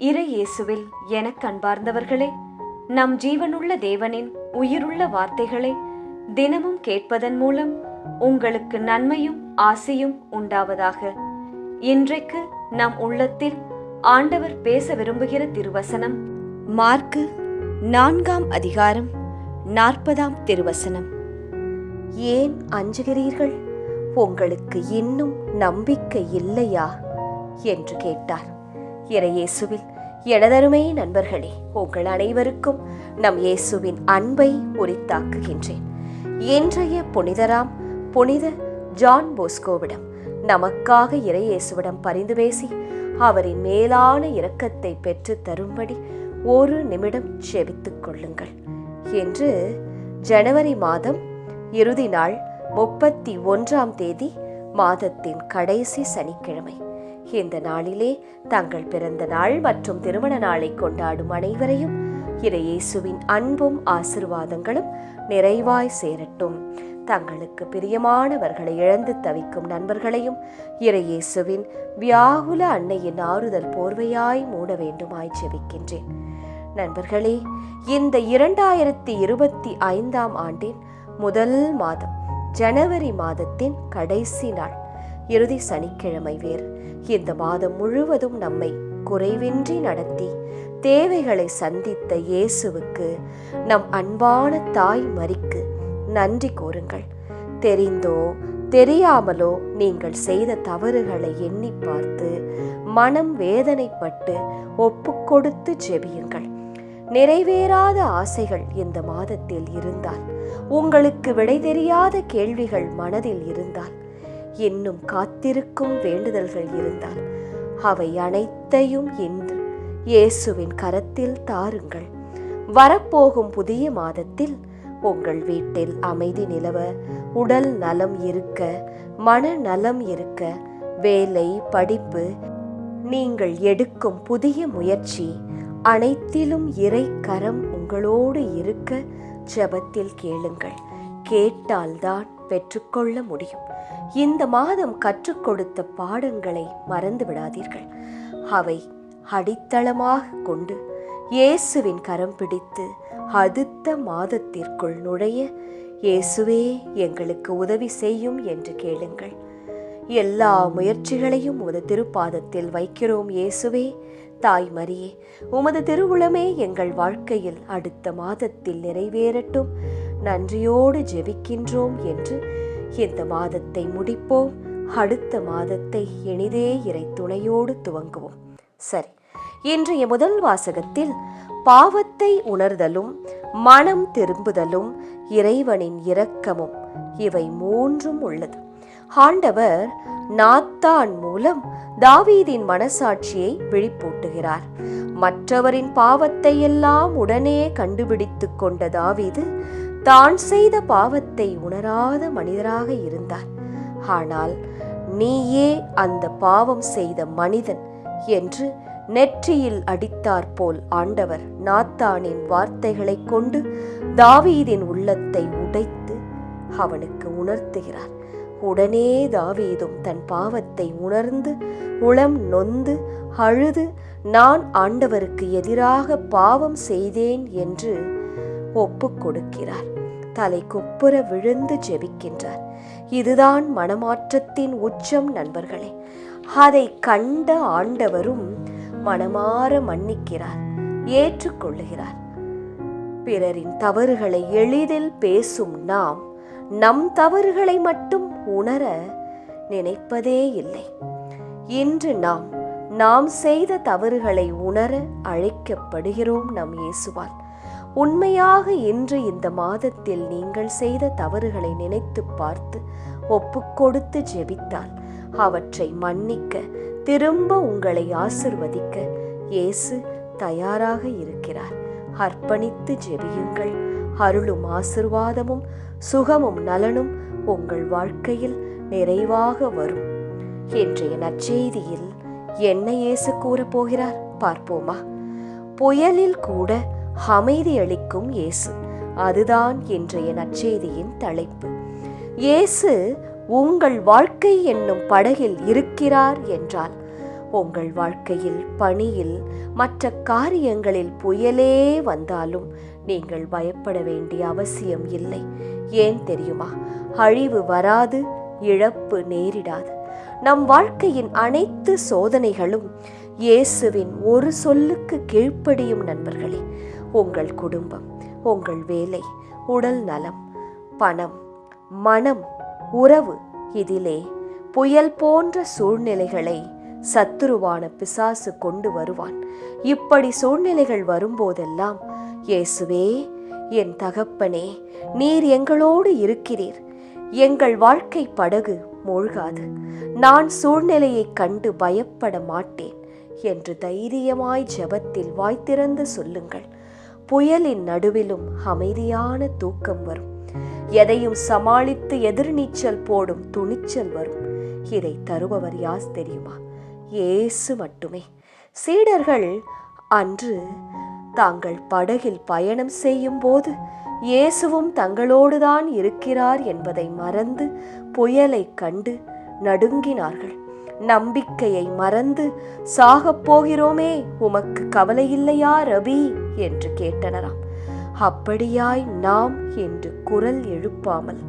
இறை இயேசுவில் எனக் அன்பார்ந்தவர்களே நம் ஜீவனுள்ள தேவனின் உயிருள்ள வார்த்தைகளை தினமும் கேட்பதன் மூலம் உங்களுக்கு நன்மையும் ஆசையும் உண்டாவதாக. இன்றைக்கு நம் உள்ளத்தில் ஆண்டவர் பேச விரும்புகிற திருவசனம் மார்க்கு நான்காம் அதிகாரம் நாற்பதாம் திருவசனம். ஏன் அஞ்சுகிறீர்கள்? உங்களுக்கு இன்னும் நம்பிக்கை இல்லையா? என்று கேட்டார். இறையேசுவில் எனதருமை நண்பர்களே உங்கள் அனைவருக்கும் நம் இயேசுவின் அன்பை உரித்தாக்குகின்றேன். இன்றைய புனிதராம் புனித ஜான் போஸ்கோவிடம் நமக்காக இறையேசுவிடம் பரிந்து பேசி அவரின் மேலான இரக்கத்தை பெற்று தரும்படி ஒரு நிமிடம் செபித்துக் கொள்ளுங்கள். என்று ஜனவரி மாதம் இறுதி நாள் முப்பத்தி ஒன்றாம் தேதி மாதத்தின் கடைசி சனிக்கிழமை. இந்த நாளிலே தங்கள் பிறந்த நாள் மற்றும் திருமண நாளை கொண்டாடும் அனைவரையும் இறையேசுவின் அன்பும் ஆசிர்வாதங்களும் நிறைவாய் சேரட்டும். தங்களுக்கு பிரியமானவர்களை இழந்து தவிக்கும் நண்பர்களையும் இறையேசுவின் வியாகுல அன்னையின் ஆறுதல் போர்வையாய் மூட வேண்டுமாய் ஜெபிக்கின்றேன். நண்பர்களே இந்த இரண்டாயிரத்தி இருபத்தி ஐந்தாம் ஆண்டின் முதல் மாதம் ஜனவரி மாதத்தின் கடைசி நாள். இறுதி சனிக்கிழமை வேர். இந்த மாதம் முழுவதும் நம்மை குறைவின்றி நடத்தி தேவைகளை சந்தித்த இயேசுவுக்கு நம் அன்பான தாய் மறிக்கு நன்றி கூறுங்கள். தெரிந்தோ தெரியாமலோ நீங்கள் செய்த தவறுகளை எண்ணி பார்த்து மனம் வேதனைப்பட்டு ஒப்புக்கொடுத்து ஜெபியுங்கள். நிறைவேறாத ஆசைகள் இந்த மாதத்தில் இருந்தால் உங்களுக்கு விடை தெரியாத கேள்விகள் மனதில் இருந்தால் இன்னும் காத்திருக்கும் வேண்டுதல்கள் இருந்தால் அவை அனைத்தையும் இன்று இயேசுவின் கரத்தில் தாருங்கள். வரப்போகும் புதிய மாதத்தில் உங்கள் வீட்டில் அமைதி நிலவ உடல் நலம் இருக்க மன நலம் இருக்க வேலை படிப்பு நீங்கள் எடுக்கும் புதிய முயற்சி அனைத்திலும் இறை கரம் உங்களோடு இருக்க ஜெபத்தில் கேளுங்கள். கேட்டால்தான் பெற்றுக்கொள்ள முடியும். இந்த மாதம் கற்றுக் கொடுத்த பாடங்களை மறந்து விடாதீர்கள் அவை அடித்தளமாக கொண்டு இயேசுவின் கரம் பிடித்து அடுத்த மாதத்திற்குள் நுழைய இயேசுவே எங்களுக்கு உதவி செய்யும் என்று கேளுங்கள். எல்லா முயற்சிகளையும் உமது திருப்பாதத்தில் வைக்கிறோம் இயேசுவே. தாய் மரியே உமது திருவுளமே எங்கள் வாழ்க்கையில் அடுத்த மாதத்தில் நிறைவேறட்டும். நன்றியோடு ஜெபிக்கின்றோம் என்று இந்த மாதத்தை முடிப்போம். அடுத்த மாதத்தை இனிதே இறை துணையோடு துவங்குவோம். சரி இன்றைய முதல் வாசகத்தில் பாவத்தை உணர்தலும் மனம் திரும்புதலும் இறைவனின் இரக்கமும் இவை மூன்றும் உள்ளது. ஆண்டவர் நாத்தான் மூலம் தாவீதின் மனசாட்சியை விழிப்பூட்டுகிறார் மற்றவரின் பாவத்தை எல்லாம் உடனே கண்டுபிடித்துக் கொண்ட தாவீது தான் செய்த பாவத்தை உணராத மனிதராக இருந்தார். ஆனால் நீயே அந்த பாவம் செய்த மனிதன் என்று நெற்றியில் அடித்தாற்போல் ஆண்டவர் நாத்தானின் வார்த்தைகளைக் கொண்டு தாவீதின் உள்ளத்தை உடைத்து அவனுக்கு உணர்த்துகிறார். உடனே தாவீதும் தன் பாவத்தை உணர்ந்து உளம் நொந்து அழுது நான் ஆண்டவருக்கு எதிராக பாவம் செய்தேன் என்று ஒப்புக் கொடுக்கிறார். தலை குப்புற விழுந்து ஜெபிக்கின்றார். இதுதான் மனமாற்றத்தின் உச்சம் நண்பர்களே. அதை கண்ட ஆண்டவரும் மனமாற மன்னிக்கிறார் ஏற்றுக்கொள்ளுகிறார். பிறரின் தவறுகளை எளிதில் பேசும் நாம் நம் தவறுகளை மட்டும் உணர நினைப்பதே இல்லை. இன்று நாம் நாம் செய்த தவறுகளை உணர அழைக்கப்படுகிறோம் நம் இயேசுவான் உண்மையாக இன்று இந்த மாதத்தில் நீங்கள் செய்த தவறுகளை நினைத்து பார்த்து ஒப்புக்கொடுத்து ஜெபித்தால் அவற்றை மன்னிக்க திரும்ப உங்களை ஆசிர்வதிக்க இயேசு தயாராக இருக்கிறார். அர்ப்பணித்து ஜெபியுங்கள். அருளும் ஆசிர்வாதமும் சுகமும் நலனும் உங்கள் வாழ்க்கையில் நிறைவாக வரும். இன்றைய நற்செய்தியில் என்ன இயேசு கூறப் போகிறார் பார்ப்போமா? புயலில் கூட அமைதியளிக்கும் இயேசு. அதுதான் இன்றைய நற்செய்தியின் தலைப்பு. இயேசு உங்கள் வாழ்க்கை என்னும் படகில் இருக்கிறார் என்றால் உங்கள் வாழ்க்கையில் பணியில் மற்ற காரியங்களில் புயலே வந்தாலும் நீங்கள் பயப்பட வேண்டிய அவசியம் இல்லை. ஏன் தெரியுமா? அழிவு வராது இழப்பு நேரிடாது. நம் வாழ்க்கையின் அனைத்து சோதனைகளும் இயேசுவின் ஒரு சொல்லுக்கு கீழ்ப்படியும் நண்பர்களே. உங்கள் குடும்பம் உங்கள் வேலை உடல் நலம் பணம் மனம் உறவு இதிலே புயல் போன்ற சூழ்நிலைகளை சத்துருவான பிசாசு கொண்டு வருவான். இப்படி சூழ்நிலைகள் வரும்போதெல்லாம் இயேசுவே என் தகப்பனே நீர் எங்களோடு இருக்கிறீர். எங்கள் வாழ்க்கை படகு மூழ்காது. நான் சூழ்நிலையைக் கண்டு பயப்பட மாட்டேன் என்று தைரியமாய் ஜெபத்தில் வாய்த்திறந்து சொல்லுங்கள். புயலின் நடுவிலும் அமைதியான தூக்கம் வரும். எதையும் சமாளித்து எதிர்நீச்சல் போடும் துணிச்சல் வரும். இதை தருபவர் யாஸ் தெரியுமா? இயேசு மட்டுமே. சீடர்கள் அன்று தாங்கள் படகில் பயணம் செய்யும் போது இயேசுவும் தங்களோடுதான் இருக்கிறார் என்பதை மறந்து புயலைக் கண்டு நடுங்கினார்கள். நம்பிக்கையை மறந்து சாகப் போகிறோமே உமக்கு கவலையில்லையா ரபி? என்று கேட்டனராம். அப்படியாய் நாம் என்று குரல் எழுப்பாமல்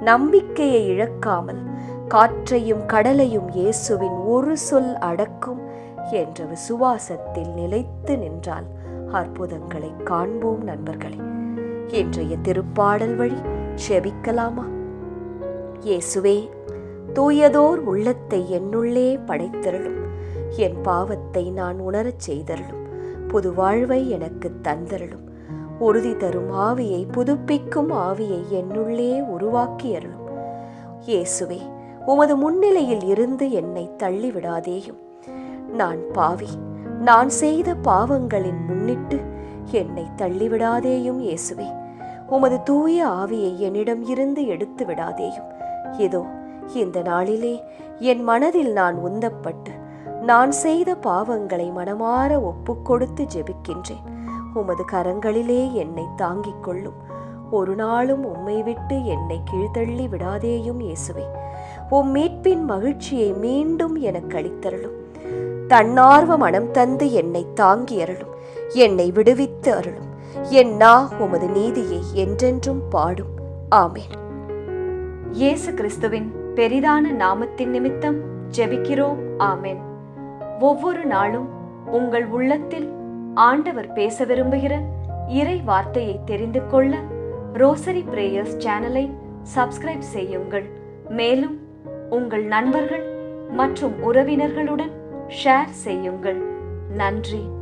நம்பிக்கையை இழக்காமல் காற்றையும் கடலையும் இயேசுவின் ஒரு சொல் அடக்கும் என்ற விசுவாசத்தில் நிலைத்து நின்றால் அற்புதங்களை காண்போம் நண்பர்களே. இன்றைய திருப்பாடல் வழி செபிக்கலாமா? இயேசுவே தூயதோர் உள்ளத்தை என்னுள்ளே படைத்தருளும். என் பாவத்தை நான் உணரச் செய்தருளும். புது வாழ்வை எனக்கு தந்தருளும். உறுதி தரும் ஆவியை புதுப்பிக்கும் ஆவியை என்னுள்ளே உருவாக்கி அருளும் இயேசுவே உமது முன்னிலையில் இருந்து என்னை தள்ளிவிடாதேயும். நான் பாவி நான் செய்த பாவங்களின் முன்னிட்டு என்னை தள்ளிவிடாதேயும் இயேசுவே. உமது தூய ஆவியை என்னிடம் இருந்து எடுத்து விடாதேயும் இதோ இந்த நாளிலே என் மனதில் நான் உந்தப்பட்டு நான் செய்த பாவங்களை மனமாற ஒப்புக்கொடுத்து ஜெபிக்கின்றேன். உமது கரங்களிலே என்னை தாங்கிக் கொள்ளும். ஒரு நாளும் உம்மை விட்டு என்னை கீழ்த்தள்ளி விடாதேயும் இயேசுவே. உம் மீட்பின் மகிழ்ச்சியை மீண்டும் எனக்கு அளித்தருளும். தன்னார்வ மனம் தந்து என்னை தாங்கி அருளும் என்னை விடுவித்து அருளும். என் நா உமது நீதியை என்றென்றும் பாடும். ஆமேன். இயேசு கிறிஸ்துவின் பெரிதான நாமத்தின் நிமித்தம் ஜெபிக்கிறோம். ஆமேன். ஒவ்வொரு நாளும் உங்கள் உள்ளத்தில் ஆண்டவர் பேச விரும்புகிற இறை வார்த்தையை தெரிந்து கொள்ள ரோசரி பிரேயர்ஸ் சேனலை சப்ஸ்கிரைப் செய்யுங்கள். மேலும் உங்கள் நண்பர்கள் மற்றும் உறவினர்களுடன் ஷேர் செய்யுங்கள். நன்றி.